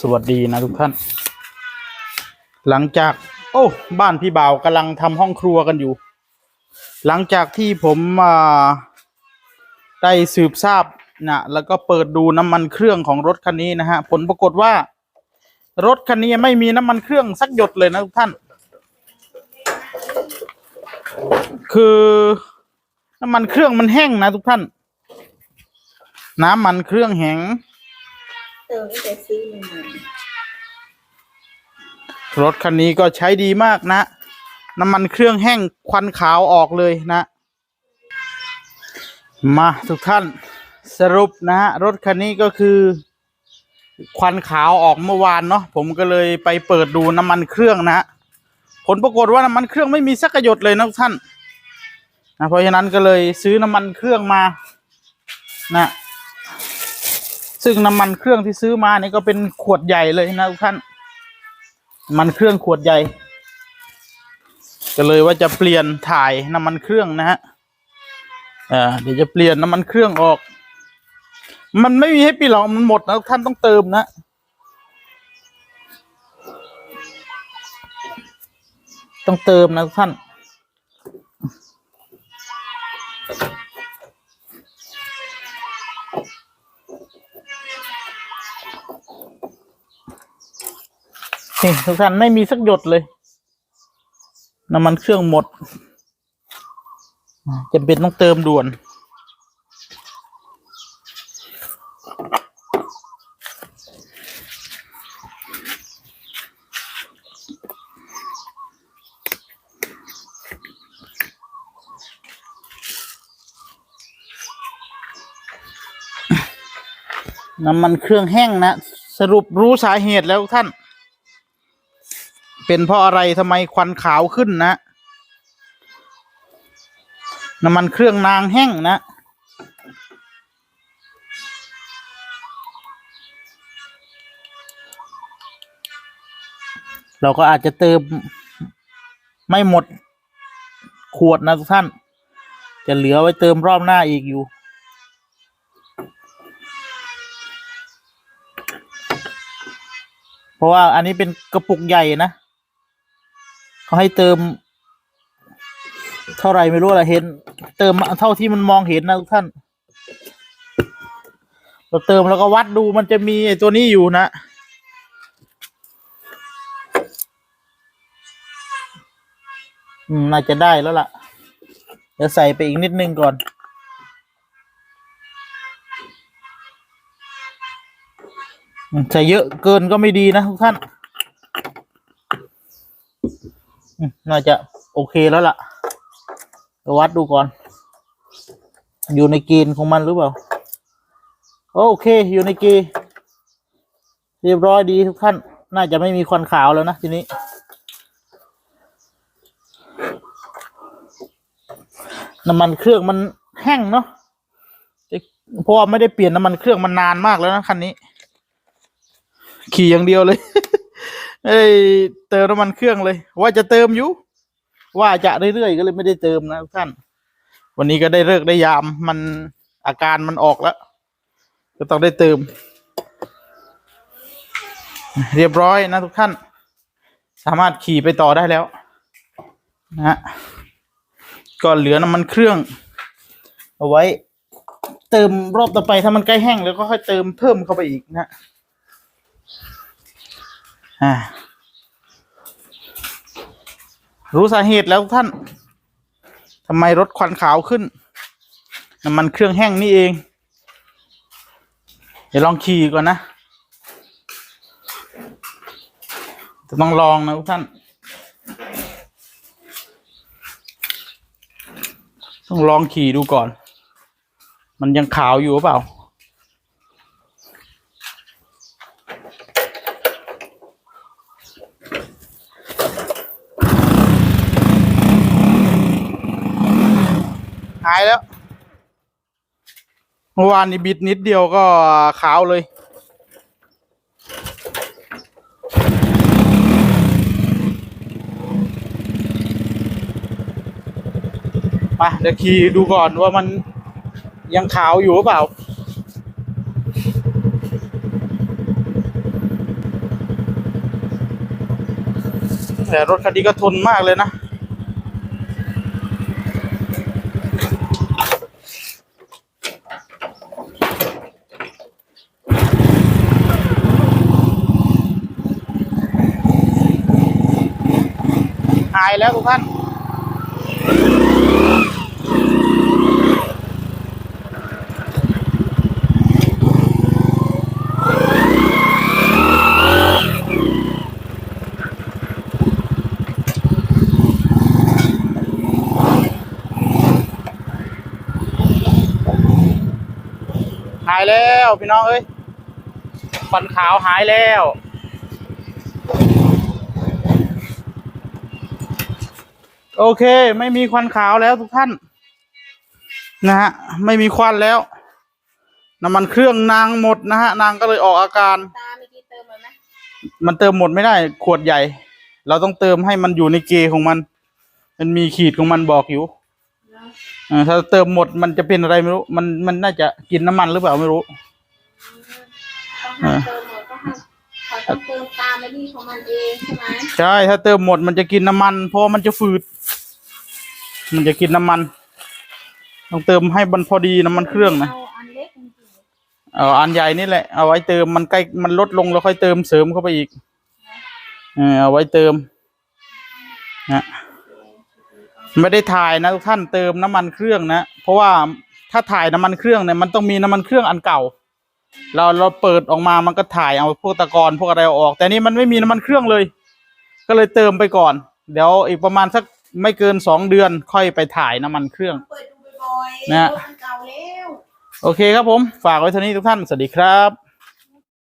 สวัสดีนะทุกท่าน หลังจาก โอ้ บ้านพี่บ่าวกำลังทำห้องครัวกันอยู่ หลังจากที่ผมได้สืบทราบนะแล้วก็เปิดดูน้ำมันเครื่องของรถคันนี้นะฮะ ผลปรากฏว่า รถคันนี้ไม่มีน้ำมันเครื่องสักหยดเลยนะทุกท่าน คือน้ำมันเครื่องมันแห้งนะทุกท่าน น้ำมันเครื่องแห้ง เติมก็จะซื้อใหม่รถคันนี้ก็ใช้ดีมากนะ น้ำมันเครื่องแห้งควันขาวออกเลยนะ มาทุกท่านสรุปนะฮะรถคันนี้ก็คือ ควันขาวออกเมื่อวานเนาะผมก็เลยไปเปิดดูน้ำมันเครื่องนะฮะผลปรากฏว่าน้ำมันเครื่องไม่มีสักหยดเลยนะทุกท่านนะเพราะฉะนั้นก็เลยซื้อน้ำมันเครื่องมานะ ซึ่งน้ำมันเครื่องที่ซื้อมานี่ก็เป็นขวดใหญ่เลยนะทุกท่าน มันเครื่องขวดใหญ่ ก็เลยว่าจะเปลี่ยนถ่ายน้ำมันเครื่องนะฮะเอ่าเดี๋ยวจะเปลี่ยนน้ำมันเครื่องออก มันไม่มีให้ปีหรอกมันหมดนะท่านต้องเติมนะต้องเติมนะท่าน นี่ทุกท่านไม่มีสักหยดเลย น้ำมันเครื่องหมดจำเป็นต้องเติมด่วน น้ำมันเครื่องแห้งนะ สรุปรู้สาเหตุแล้วท่าน เป็นเพราะอะไรทำไมควันขาวขึ้นนะ น้ำมันเครื่องนางแห้งนะเราก็อาจจะเติมไม่หมดขวดนะทุกท่าน จะเหลือไว้เติมรอบหน้าอีกอยู่ เพราะว่าอันนี้เป็นกระปุกใหญ่นะ เขาให้เติม เท่าไรไม่รู้อะไรเห็น เติมเท่าที่มันมองเห็นนะทุกท่าน เราเติมแล้วก็วัดดูมันจะมีตัวนี้อยู่นะอืมน่าจะได้แล้วล่ะ เดี๋ยวใส่ไปอีกนิดนึงก่อน ใส่เยอะเกินก็ไม่ดีนะทุกท่านอืม น่าจะโอเคแล้วล่ะวัดดูก่อน อยู่ในกณฑ์ของมันหรือเปล่า โอเค อยู่ในกณฑ์เรียบร้อยดีทุกท่าน น่าจะไม่มีควันขาวแล้วนะทีนี้ น้ำมันเครื่องมันแห้งเนาะเพราะว่าไม่ได้เปลี่ยนน้ำมันเครื่องมันนานมากแล้วนะคันนี้ ขี่อย่างเดียวเลย เอ้ยเติมน้ำมันเครื่องเลย ว่าจะเติมอยู่ ว่าจะเรื่อยๆก็เลยไม่ได้เติมนะทุกท่าน วันนี้ก็ได้เลิกได้ยามมันอาการมันออกแล้ว ก็ต้องได้เติม เรียบร้อยนะทุกท่าน สามารถขี่ไปต่อได้แล้ว นะก็เหลือน้ำมันเครื่อง เอาไว้ เติมรอบต่อไปถ้ามันใกล้แห้งแล้วก็ค่อยเติมเพิ่มเข้าไปอีกนะ รู้สาเหตุแล้วทุกท่านทำไมรถควันขาวขึ้นน้ำมันเครื่องแห้งนี่เอง เดี๋ยวลองขี่ก่อนนะจะต้องลองนะทุกท่าน ต้องลองขี่ดูก่อน มันยังขาวอยู่หรือเปล่า หายแล้วเมื่อวานนี้บิดนิดเดียวก็ขาวเลย มาเดี๋ยวขี่ดูก่อนว่ามันยังขาวอยู่หรือเปล่าแต่รถคันนี้ก็ทนมากเลยนะายแล้วทุกท่าน หายแล้วพี่น้องเอ้ยฟันขาวหายแล้ว โอเค ไม่มีควันขาวแล้วทุกท่าน นะฮะ ไม่มีควันแล้ว น้ำมันเครื่องนางหมดนะฮะ นางก็เลยออกอาการ ตาเมื่อกี้เติมไปไหมมันเติมหมดไม่ได้ ขวดใหญ่ เราต้องเติมให้มันอยู่ในเกณฑ์ของมัน มันมีขีดของมันบอกอยู่แล้วเออถ้าเติมหมดมันจะเป็นอะไรไม่รู้ มันมันน่าจะกินน้ำมันหรือเปล่าไม่รู้ ต้องให้เติม ต้องเติมตามไปที่ของมันเองใช่ไหมใช่ถ้าเติมหมดมันจะกินน้ำมัน เพราะว่ามันจะฝืด มันจะกินน้ำมัน ต้องเติมให้มันพอดีน้ำมันเครื่องนะเอาอันเล็กจริงเอาอันใหญ่นี่แหละเอาไว้เติมมันใกล้มันลดลงแล้วค่อยเติมเสริมเข้าไปอีกเออเอาไว้เติมนะไม่ได้ถ่ายนะทุกท่านเติมน้ำมันเครื่องนะเพราะว่าถ้าถ่ายน้ำมันเครื่องเนี่ยมันต้องมีน้ำมันเครื่องอันเก่า เราเราเปิดออกมามันก็ถ่ายเอาพวกตะกอนพวกอะไรออก แต่นี่มันไม่มีน้ำมันเครื่องเลย ก็เลยเติมไปก่อน เดี๋ยวอีกประมาณสักไม่เกินสองเดือนค่อยไปถ่ายน้ำมันเครื่องๆเปิดดูบ่อยๆนะ รถมันเก่าแล้ว โอเคครับผม ฝากไว้เท่านี้ทุกท่าน สวัสดีครับ